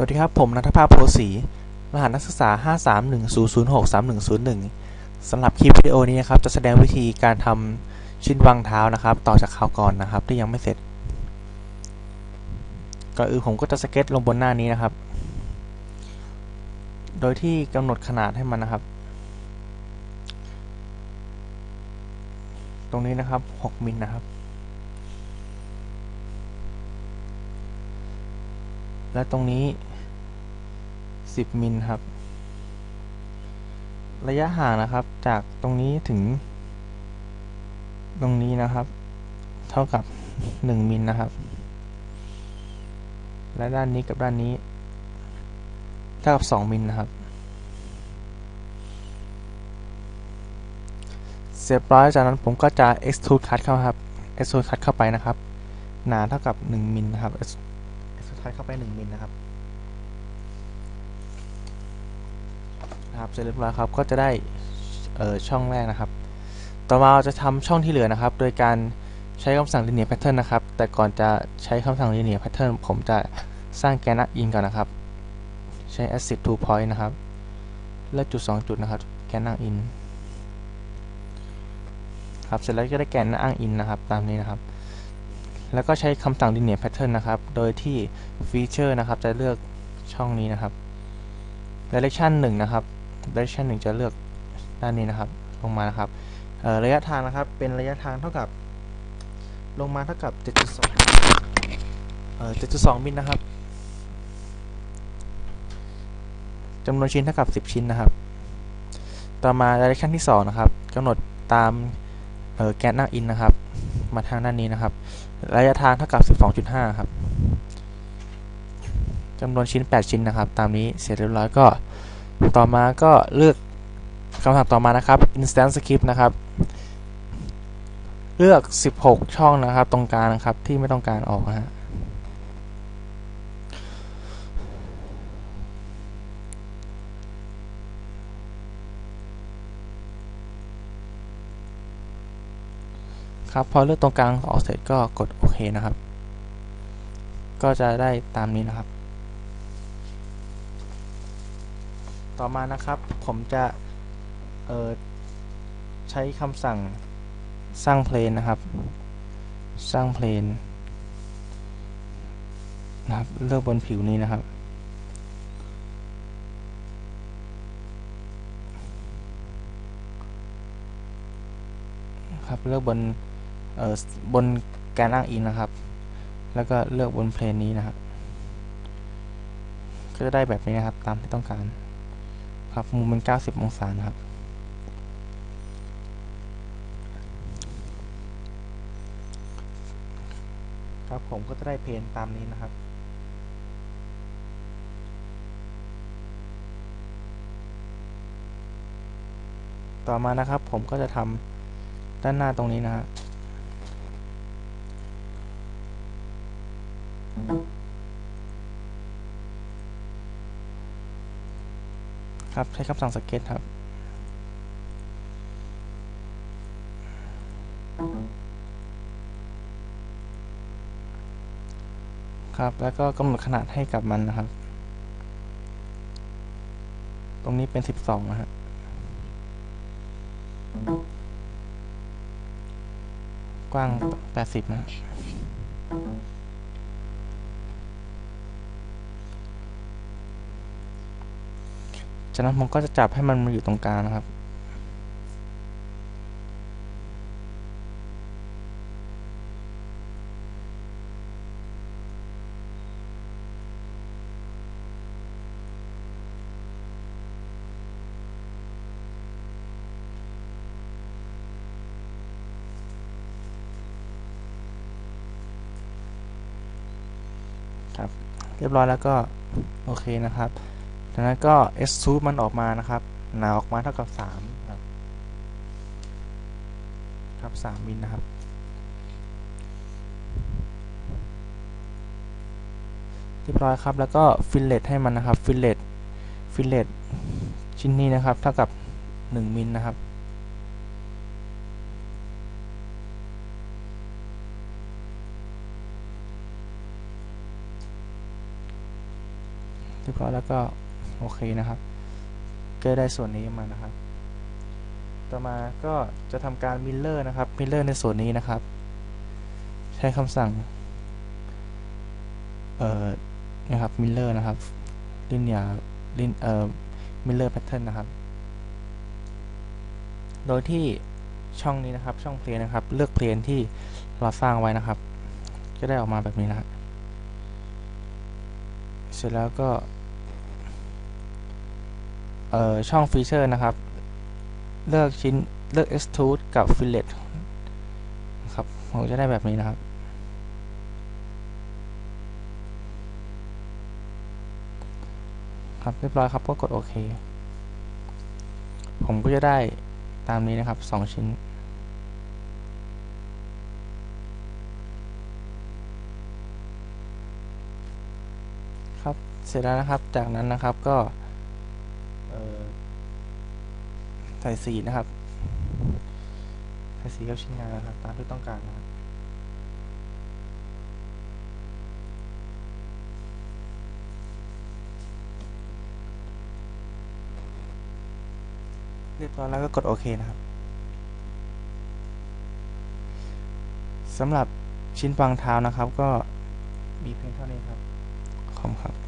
สวัสดีครับ ผมนัทภาพโพสีรหัสนักศึกษา 531006310สำหรับคลิปวิดีโอนี้นะครับ จะแสดงวิธีการทำชิ้นวางเท้านะครับ ต่อจากคราวก่อนนะครับ ที่ยังไม่เสร็จ ก่อนอื่นผมก็จะสเก็ตลงบนหน้านี้นะครับ โดยที่กำหนดขนาดให้มันนะครับ ตรงนี้นะครับ 6มิลนะครับและตรงนี้ 10 มิลครับ ระยะห่างนะครับ จากตรงนี้ถึง ตรงนี้นะครับ เท่ากับ 1 มิลนะครับ และด้านนี้กับด้านนี้ เท่ากับ 2 มิลนะครับ เสร็จร้อยจากนั้นผมก็จะ extrude cut เข้าครับ extrude cut เข้าไปนะครับ หนาเท่ากับ 1 มิลนะครับ extrude cut เข้าไป 1 มิลนะครับ นะครับเสร็จเรียบร้อยครับก็จะได้เอ่อช่องแรกนะครับ ต่อมาเราจะทำช่องที่เหลือนะครับ โดยการใช้คำสั่ง linear pattern นะครับ แต่ก่อนจะใช้คำสั่ง linear pattern ผมจะสร้างแกน in ก่อนนะครับ ใช้ acid to point นะครับเลือกจุด 2 จุดนะครับ แกน in ครับเสร็จแล้วก็ได้แกนอ้าง in นะครับตามนี้นะครับ แล้วก็ใช้คำสั่ง linear pattern นะครับ โดยที่ feature นะครับจะเลือกช่องนี้นะครับ direction 1 นะครับ direction 1 จะเลือกด้านนี้นะครับ ลงมานะครับระยะทางนะครับ เป็นระยะทางเท่ากับ ลงมาเท่ากับ 7.2เอ่อ7.2 มิลนะครับจำนวนชิ้นเท่ากับ 10 ชิ้นนะครับ ต่อมา direction ที่ 2 นะครับกำหนดตามแกนหน้าอินนะครับ มาทางด้านนี้นะครับ ระยะทางเท่ากับ 12.5 ครับจำนวนชิ้น 8 ชิ้นนะครับ ตามนี้เสร็จเรียบร้อยก็ ต่อมาก็เลือกคำสั่งต่อมานะครับ instant script นะครับ เลือก 16 ช่องนะครับ ตรงกลางนะครับที่ไม่ต้องการออกนะฮะครับพอเลือกตรงกลางออกเสร็จก็กดโอเคนะครับ ก็จะได้ตามนี้นะครับ ต่อมานะครับผมจะใช้คำสั่งสร้างเพลนนะครับ สร้างเพลนนะครับ เลือกบนผิวนี้นะครับ ครับเลือกบนบนแกนอ้างอินนะครับ แล้วก็เลือกบนเพลนนี้นะครับ ก็จะได้แบบนี้นะครับตามที่ต้องการ ครับมุมเป็น 90 องศานะครับ ครับผมก็จะได้เพนตามนี้นะครับต่อมานะครับผมก็จะทำด้านหน้าตรงนี้นะฮะ ครับ ใช้คำสั่งสเก็ตครับ ครับ แล้วก็กำหนดขนาดให้กับมันนะครับ ตรงนี้เป็น 12 นะฮะกว้าง 80 นะ จากนั้นผมก็จะจับให้มันมาอยู่ตรงกลางนะครับ ครับ เรียบร้อยแล้วก็ โอเคนะครับ จากนั้นก็ extrude มันออกมานะครับ หนาออกมาเท่ากับ3ครับครับ3มิลนะครับ เรียบร้อยครับ แล้วก็ฟิลเลตให้มันนะครับ ฟิลเลต ฟิลเลตชิ้นนี้นะครับ เท่ากับ 1 มิลนะครับรียบร้อยแล้วก็ โอเคนะครับก็ได้ส่วนนี้มานะครับ ต่อมาก็จะทำการมิลเลอร์นะครับมิลเลอร์ในส่วนนี้นะครับ ใช้คำสั่งเอ่อนะครับมิลเลอร์นะครับลินยาลินเอ่อมิลเลอร์แพทเทิร์นนะครับ โดยที่ช่องนี้นะครับช่องเพลนนะครับ เลือกเพลนที่เราสร้างไว้นะครับ ก็ได้ออกมาแบบนี้นะครับเสร็จแล้วก็ เอ่อช่องฟีเจอร์นะครับ เลือกชิ้นเลือก extrude กับ fillet นะครับผมจะได้แบบนี้นะครับ ครับเรียบร้อยครับก็กดโอเค ผมก็จะได้ตามนี้นะครับ 2 ชิ้นครับเสร็จแล้วนะครับ จากนั้นนะครับก็ ใส่สีนะครับ ใส่สีกับชิ้นงานนะครับ ตามที่ต้องการนะครับเรียบร้อยแล้วก็กดโอเคนะครับสำหรับชิ้นวางเท้านะครับ ก็มีเพียงเท่านี้ครับขอบคุณครับ